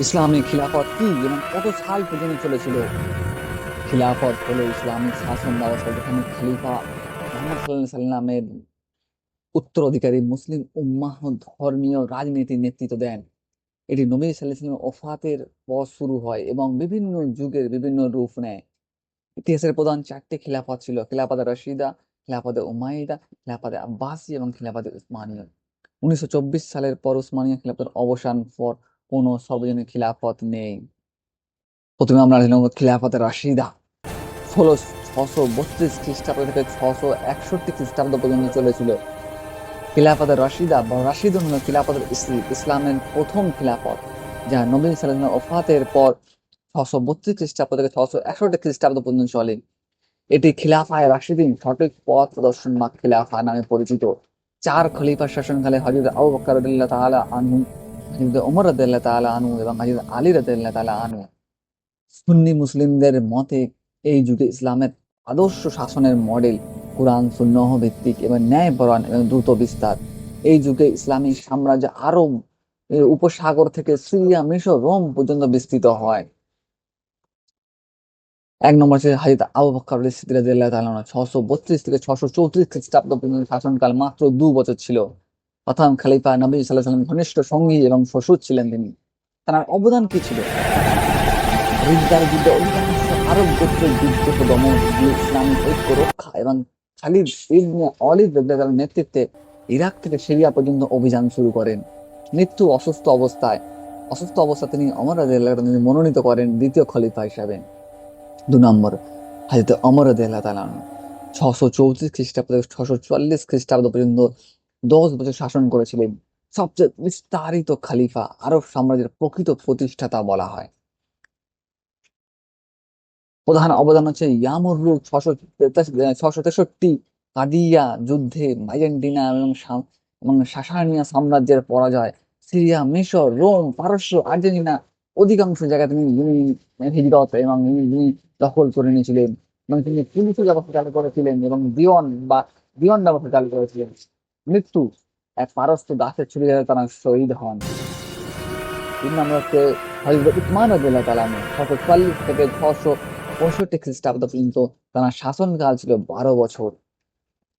ইসলামী খিলাফত কি এবং কত সাল পর্যন্ত চলেছিল? খিলাফত হলো ইসলামিক শাসন ব্যবস্থা যেখানে খলিফা মোহাম্মদ সাল্লামের উত্তরাধিকারী মুসলিম উম্মাহ ধর্মীয় রাজনীতির নেতৃত্ব দেন। এটি নবী সাল্লাহ সাল্লামের ওফাতের পর শুরু হয় এবং বিভিন্ন যুগের বিভিন্ন রূপ নেয়। ইতিহাসের প্রধান চারটি খিলাফত ছিল, খিলাফতে রশিদা, খিলাফতে উমাইদা, খিলাফতে আব্বাসী এবং খিলাফতে উসমানীয়। উনিশশো চব্বিশ সালের পর উসমানীয় খিলাফতের অবসান পর কোনো সর্বজনীন খিলাফত নেই। প্রথমে আমরা জানলাম খিলাফতে রাশিদা। ষোলো ছশো বত্রিশ খ্রিস্টাব্দ থেকে ছশো একষট্টি খ্রিস্টাব্দ পর্যন্ত চলেছিল। খিলাফতে রাশিদা বা রাশিদ হল খিলাফতের ইসলি- ইসলামের প্রথম খিলাফত, যা নবী সাল্লাহ ওফাতের পর ছশো বত্রিশ খ্রিস্টাব্দ থেকে ছশো একষট্টি খ্রিস্টাব্দ পর্যন্ত চলে। এটি খিলাফায় রাশিদিন সঠিক পথ প্রদর্শন বা খিলাফা নামে পরিচিত। চার খলিফার শাসনকালে হজরত আবু বকর তাআলা আনহু হজরত তাআলা আনহু এবং হজরত আলী তাআলা আনহু সুন্নি মুসলিমদের মতে এই যুগে ইসলামের আদর্শ শাসনের মডেল কোরআন সুন্নহ ভিত্তিক এবং এবং দ্রুত বিস্তার এই যুগে ইসলামী সাম্রাজ্য আরব উপসাগর থেকে সিরিয়া মিশর রোম পর্যন্ত বিস্তৃত হয় এক নম্বর হচ্ছে হাজিত আবু বকর আনহু ছশো বত্রিশ থেকে ছশো চৌত্রিশ খ্রিস্টাব্দ পর্যন্ত শাসনকাল মাত্র দু বছর ছিল প্রথম খালিফা নবী সাল্লাহ সাল্লাম ঘনিষ্ঠ সঙ্গী এবং শ্বশুর ছিলেন তিনি। তার অবদান কি ছিল? রিজদার যুদ্ধে অধিকাংশ আরব গোত্রের দমন ইসলামিক ঐক্য, রক্ষা এবং খালিদ ইবনে অলিদ নেতৃত্বে ইরাক থেকে সিরিয়া পর্যন্ত অভিযান শুরু করেন। মৃত্যু অসুস্থ অবস্থায়, অসুস্থ অবস্থা তিনি অমর তাআলা মনোনীত করেন দ্বিতীয় খলিফা হিসাবে। দু নম্বর, হাজরত অমর ছশো চৌত্রিশ খ্রিস্টাব্দ থেকে ছশো চুয়াল্লিশ খ্রিস্টাব্দ পর্যন্ত দশ বছর শাসন করেছিলেন। সবচেয়ে বিস্তারিত খালিফা আরব সাম্রাজ্যের প্রকৃত প্রতিষ্ঠাতা বলা হয়। প্রধান অবদান হচ্ছে ইয়ামরলুক ছশো ছশো তেষট্টি কাদিয়া যুদ্ধে বাইজেন্টিনা এবং এবং সাসানিয়া সাম্রাজ্যের পরাজয়। সিরিয়া, মিশর, রোম, পারস্য, আর্জেন্টিনা অধিকাংশ জায়গা তিনি হিজরত এবং তিনি দখল করে নিয়েছিলেন। এবং তিনি পুলিশের ব্যবস্থা চালু করেছিলেন এবং দিওয়ান বা, দিওয়ান ব্যবস্থা চালু করেছিলেন। মৃত্যু এক পারস্য দাসের ছুরি তারা শহীদ হন। তিন নম্বর হচ্ছে হজরত উসমান রাদিয়াল্লাহু তাআলা ছশো চুয়াল্লিশ থেকে ছশো পঁয়ষট্টি খ্রিস্টাব্দ পর্যন্ত তার শাসনকাল ছিল বারো বছর।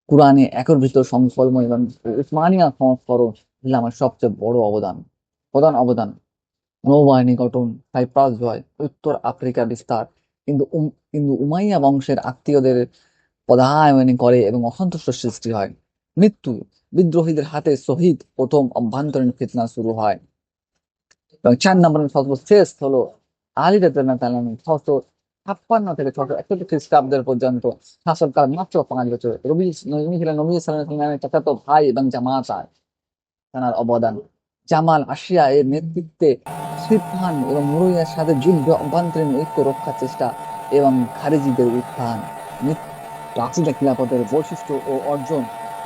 কোরআনে একত্রিত সংকল্প এবং উসমানিয়া সংস্করণ ইসলামের সবচেয়ে বড় অবদান। প্রধান অবদান, নৌবাহিনী গঠন, সাইপ্রাস জয়, উত্তর আফ্রিকা বিস্তার, কিন্তু কিন্তু উমাইয়া বংশের আত্মীয়দের পদায়নি করে এবং অসন্তুষ্ট সৃষ্টি হয়। মৃত্যু। বিদ্রোহীদের হাতে শহীদ প্রথম অভ্যন্তরীণ ফিতনা শুরু হয়। এবং চার নম্বর সর্বশেষ হলো আলী তাআলা ছশো ছাপ্পান্ন থেকে ছশো একষট্টি খ্রিস্টাব্দের পর্যন্ত শাসনকাল মাত্র পাঁচ বছর। রবি ছিলেন নবী ওয়াসাল্লামের চাচাতো ভাই এবং জামাতা তার অবদান। জামাল আসিয়া এর নেতৃত্বে সিফান এবং মুরুইয়ার সাথে যুদ্ধ অভ্যন্তরীণ ঐক্য রক্ষার চেষ্টা এবং খারেজিদের উত্থান। রাশিদা খিলাফতের বৈশিষ্ট্য ও অর্জন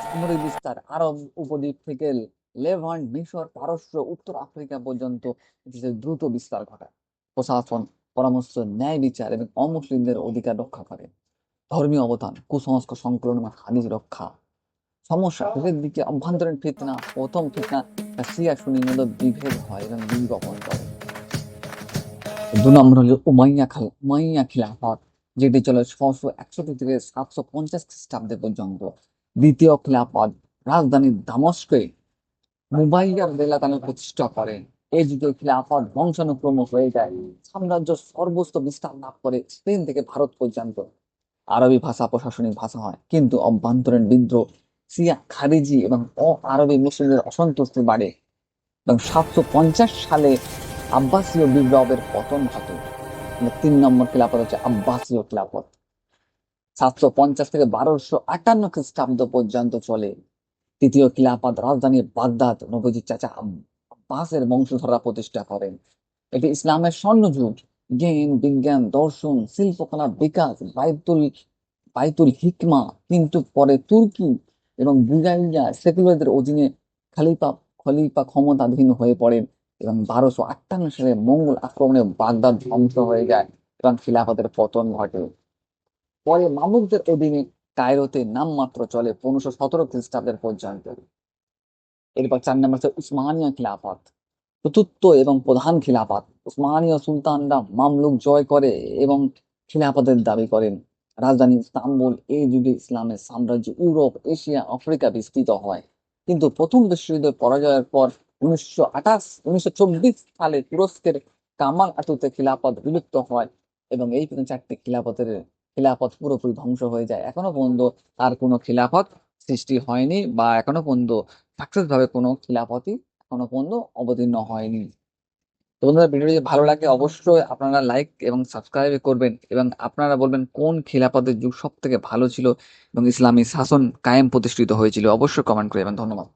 সামরিক বিস্তার আরব উপদ্বীপ থেকে লেভান্ট মিশর, পারস্য, উত্তর আফ্রিকা পর্যন্ত দ্রুত বিস্তার ঘটায়। প্রশাসন, পরামর্শ, ন্যায় বিচার এবং অমুসলিমদের অধিকার রক্ষা করে। ধর্মীয় অবদান, কুসংস্কার সংকলন এবং হাদিস রক্ষা। সমস্যা শেষের দিকে অভ্যন্তরীণ ফিতনা, প্রথম ফিতনা সুনির মধ্যে বিভেদ হয় এবং বীজ বপন করে। দু নম্বর হলো উমাইয়া খাল, উমাইয়া খিলাফত, যেটি চলে ছশো একষট্টি থেকে সাতশো পঞ্চাশ খ্রিস্টাব্দে পর্যন্ত। দ্বিতীয় খিলাফত রাজধানী দামস্কে মুবাইয়ার বেলাতানে প্রতিষ্ঠা করেন এই যুগে খিলাফত বংশানুক্রম হয়ে যায়। সাম্রাজ্য সর্বস্ত বিস্তার লাভ করে স্পেন থেকে ভারত পর্যন্ত। আরবি ভাষা প্রশাসনিক ভাষা হয়, কিন্তু অভ্যন্তরীণ বিদ্রোহ সিয়া খারিজি এবং অ আরবি মুসলিমদের অসন্তুষ্টি বাড়ে। এবং সাতশো পঞ্চাশ সালে আব্বাসীয় বিপ্লবের পতন ঘটে। মানে তিন নম্বর খিলাফত হচ্ছে আব্বাসীয় খিলাফত সাতশো পঞ্চাশ থেকে বারোশো আটান্ন খ্রিস্টাব্দ পর্যন্ত চলে। তৃতীয় খিলাফত রাজধানী বাগদাদ, নবীজির চাচা আব- আব্বাসের বংশধররা প্রতিষ্ঠা করেন। এটি ইসলামের স্বর্ণযুগ। জ্ঞান, বিজ্ঞান, দর্শন, শিল্পকলা বিকাশ, বাইতুল বাইতুল হিকমা, কিন্তু পরে তুর্কি এবং বুগাইয়া সেকুলারদের অধীনে খালিফা, খলিফা ক্ষমতাধীন হয়ে পড়েন এবং বারোশো আটান্ন সালে মঙ্গল আক্রমণে বাগদাদ ধ্বংস হয়ে যায় এবং খিলাফতের পতন ঘটে। পরে মামুকদের অধীনে কায়রোতে নামমাত্র চলে পনেরোশো সতেরো খ্রিস্টাব্দের পর্যন্ত। এরপর চার নম্বর হচ্ছে উসমানিয়া খিলাফত। চতুর্থ এবং প্রধান খিলাফত। উসমানীয় সুলতানরা মামলুক জয় করে এবং খিলাফতের দাবি করেন, রাজধানী ইস্তাম্বুল এই যুগে ইসলামের সাম্রাজ্য ইউরোপ, এশিয়া, আফ্রিকা বিস্তৃত হয়। কিন্তু প্রথম বিশ্বযুদ্ধের পরাজয়ের পর উনিশশো আঠাশ, উনিশশো চব্বিশ সালে তুরস্কের কামাল আতুতে খিলাফত বিলুপ্ত হয় এবং এই চারটি খিলাফতের খিলাফত পুরোপুরি ধ্বংস হয়ে যায়। এখনও পর্যন্ত তার কোনো খিলাফত সৃষ্টি হয়নি বা এখনও পর্যন্ত সাকসেস ভাবে কোনো খিলাফতই এখনও পর্যন্ত অবতীর্ণ হয়নি। তো বন্ধুরা ভিডিও যদি ভালো লাগে, অবশ্যই আপনারা লাইক এবং সাবস্ক্রাইব করবেন এবং আপনারা বলবেন কোন খিলাফতের যুগ সব থেকে ভালো ছিল এবং ইসলামী শাসন কায়েম প্রতিষ্ঠিত হয়েছিল। অবশ্যই কমেন্ট করবেন। ধন্যবাদ।